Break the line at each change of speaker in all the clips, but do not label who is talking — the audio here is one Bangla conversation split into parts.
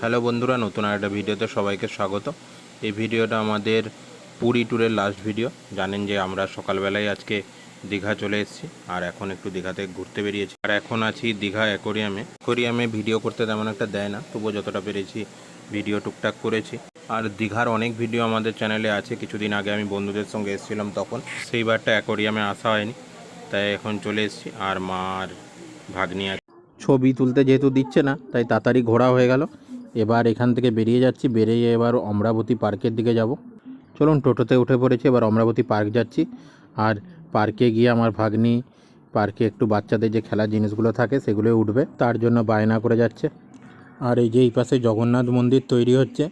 হ্যালো বন্ধুরা, নতুন আর একটা ভিডিওতে সবাইকে স্বাগত। এই ভিডিওটা আমাদের পুরী ট্যুরের লাস্ট ভিডিও জানেন যে আমরা সকালবেলায় আজকে দীঘা চলে এসেছি আর এখন একটু দীঘাতে ঘুরতে বেরিয়েছি। আর এখন আছি দীঘা অ্যাকোরিয়ামে অ্যাকোরিয়ামে ভিডিও করতে তেমন একটা দেয় না, তবুও যতটা পেরেছি ভিডিও টুকটাক করেছি। আর দীঘার অনেক ভিডিও আমাদের চ্যানেলে আছে। কিছুদিন আগে আমি বন্ধুদের সঙ্গে এসেছিলাম তখন। সেইবারটা অ্যাকোরিয়ামে আসা হয়নি। তাই এখন চলে এসেছি আর মা আর ছবি তুলতে যেহেতু দিচ্ছে না, তাই তাড়াতাড়ি ঘোরা হয়ে গেল। এবার এখান থেকে বেরিয়ে যাচ্ছি, বেরিয়ে এবার অমরাবতী পার্কের দিকে যাব। চলুন টোটোতে উঠে পড়েছি, এবার অমরাবতী পার্ক যাচ্ছি। আর পার্কে গিয়ে আমার ভাগ্নি পার্কে একটু বাচ্চাদের যে খেলার জিনিসগুলো থাকে সেগুলো উঠবে, তার জন্য বায়না করে যাচ্ছে। আর এই যে এই পাশে জগন্নাথ মন্দির তৈরি হচ্ছে।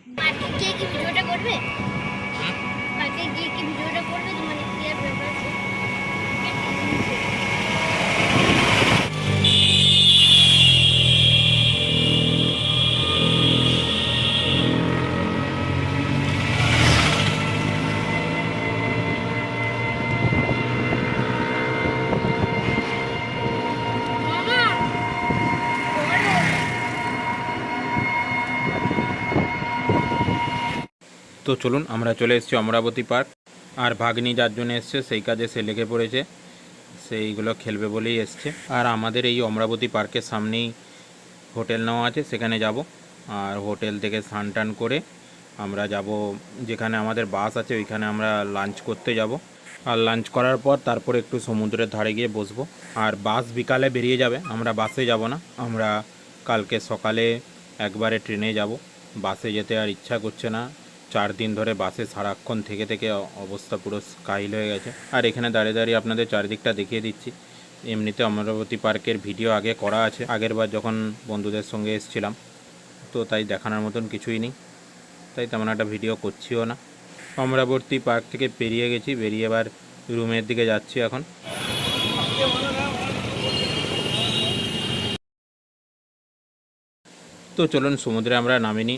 তো চলুন আমরা চলে এসেছি অমরাবতী পার্ক। আর ভাগ্নি যার জন্য এসছে, সেই কাজে সে লেগে পড়েছে। সেইগুলো খেলবে বলেই এসছে। আর আমাদের এই অমরাবতী পার্কের সামনেই হোটেল নেওয়া আছে, সেখানে যাব। আর হোটেল থেকে স্নান টান করে আমরা যাব যেখানে আমাদের বাস আছে, ওইখানে আমরা লাঞ্চ করতে যাব। আর লাঞ্চ করার পর তারপর একটু সমুদ্রের ধারে গিয়ে বসবো। আর বাস বিকালে বেরিয়ে যাবে, আমরা বাসে যাব না। আমরা কালকে সকালে একবারে ট্রেনে যাব। বাসে যেতে আর ইচ্ছা করছে না। চার দিন ধরে বাসে সারাক্ষণ থেকে থেকে অবস্থা পুরো স্কাইল হয়ে গেছে। আর এখানে দাঁড়িয়ে দাঁড়িয়ে আপনাদের চারিদিকটা দেখিয়ে দিচ্ছি। এমনিতে অমরাবতী পার্কের ভিডিও আগে করা আছে। আগের বার যখন বন্ধুদের সঙ্গে এসেছিলাম, তো তাই দেখানোর মতন কিছুই নেই। তাই তেমন একটা ভিডিও করছিও না। অমরাবতী পার্ক থেকে পেরিয়ে গেছি, বেরিয়ে এবার রুমের দিকে যাচ্ছি এখন। তো চলুন, সমুদ্রে আমরা নামিনি।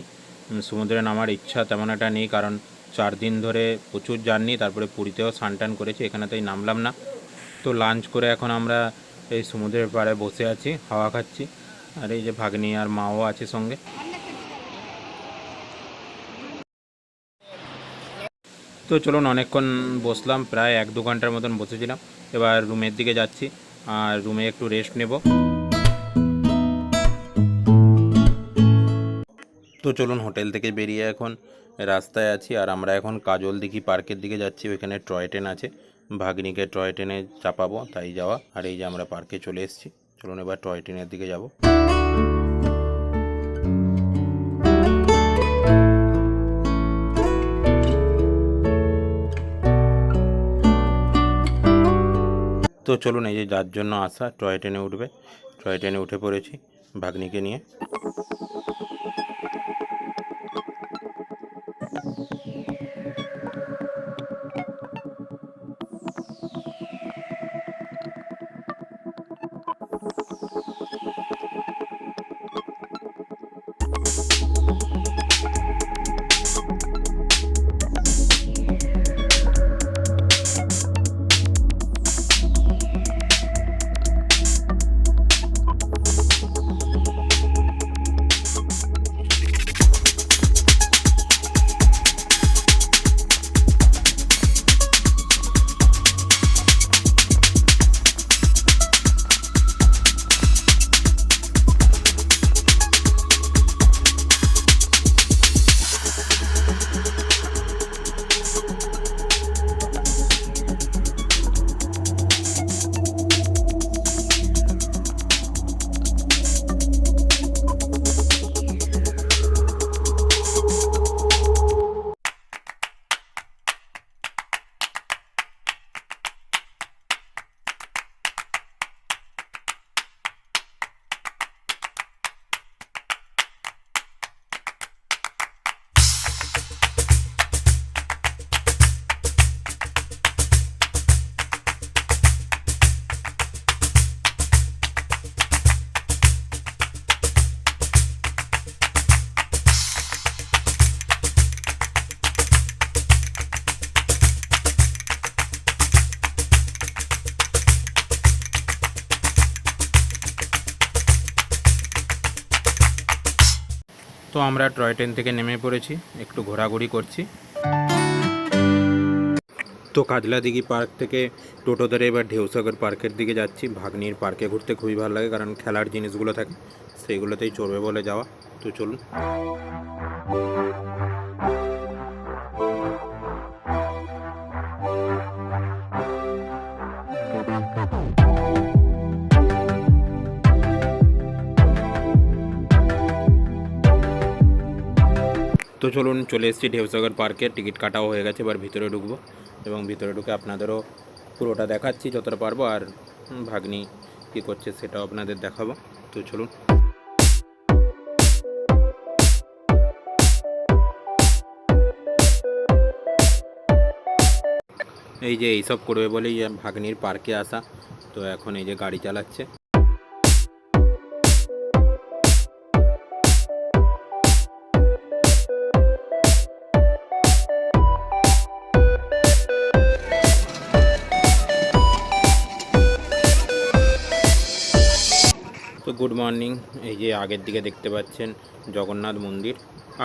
সমুদ্রে নামার ইচ্ছা তেমন একটা নেই, কারণ চার দিন ধরে প্রচুর জার্নি, তারপরে পুরীতেও স্নান করেছি এখানে তাই নামলাম না। তো লাঞ্চ করে এখন আমরা এই সমুদ্রের পাড়ে বসে আছি, হাওয়া খাচ্ছি, আর এই যে ভাগ্নি আর মাও আছে সঙ্গে। তো চলুন অনেকক্ষণ বসলাম, প্রায় এক দু ঘণ্টার মতন বসেছিলাম। এবার রুমের দিকে যাচ্ছি, আর রুমে একটু রেস্ট নেব। তো চলুন হোটেল থেকে বেরিয়ে এখন রাস্তায় আছি। আর আমরা এখন কাজল দিঘি পার্কের দিকে যাচ্ছি, ওইখানে টয় ট্রেন আছে। ভাগ্নিকে টয় ট্রেনে চাপাবো, তাই যাওয়া। আর এই যে আমরা পার্কে চলে এসেছি। চলুন এবার টয় ট্রেনের দিকে যাব। তো চলুন এই যে যার জন্য আসা, টয় ট্রেনে উঠবে। টয় ট্রেনে উঠে পড়েছি ভাগ্নিকে নিয়ে। তো আমরা টয় ট্রেন থেকে নেমে পড়েছি, একটু ঘোরাঘুরি করছি। তো কাজলা দিঘি পার্ক থেকে টোটো ধরে এবার ঢেউসাগর পার্কের দিকে যাচ্ছি। ভাগ্নির পার্কে ঘুরতে খুবই ভালো লাগে, কারণ খেলার জিনিসগুলো থাকে, সেইগুলোতেই চড়বে বলে যাওয়া। তো চলুন। চলুন চলে এসেছি ঢেউসাগর পার্কে। টিকিট কাটাও হয়ে গেছে, এবার ভিতরে ঢুকবো এবং ভিতরে ঢুকে আপনাদেরও পুরোটা দেখাচ্ছি যতটা পারব আর ভাগ্নি কী করছে সেটাও আপনাদের দেখাবো। তো চলুন। এই যে এইসব করবে বলেই ভাগ্নির পার্কে আসা। তো এখন এই যে গাড়ি চালাচ্ছে। Good morning. এই যে আগের দিকে দেখতে পাচ্ছেন জগন্নাথ মন্দির।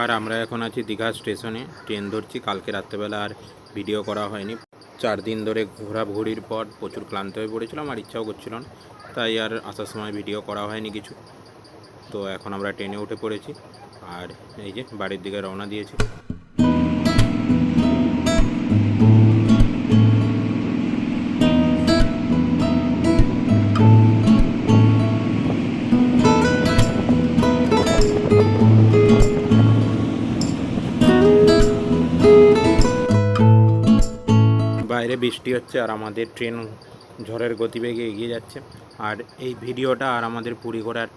আর আমরা এখন আছি দীঘা স্টেশনে। ট্রেন ধরছি, কালকে রাত্রেবেলা আর ভিডিও করা হয়নি। চার দিন ধরে ঘোরাঘুরির পর প্রচুর ক্লান্ত হয়ে পড়েছিলাম, আর ইচ্ছাও করছিল না। তাই আর আসার সময় ভিডিও করা হয়নি কিছু। তো এখন আমরা ট্রেনে উঠে পড়েছি। আর এই যে বাড়ির দিকে রওনা দিয়েছি। বৃষ্টি হচ্ছে আর আমাদের ট্রেন ঝড়ের গতিবেগে এগিয়ে যাচ্ছে। আর এই ভিডিওটা আর আমাদের পুরী ঘোরার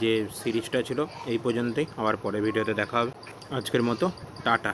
যে সিরিজটা ছিল, এই পর্যন্তই। আবার পরে ভিডিওতে দেখা হবে। আজকের মতো, টাটা।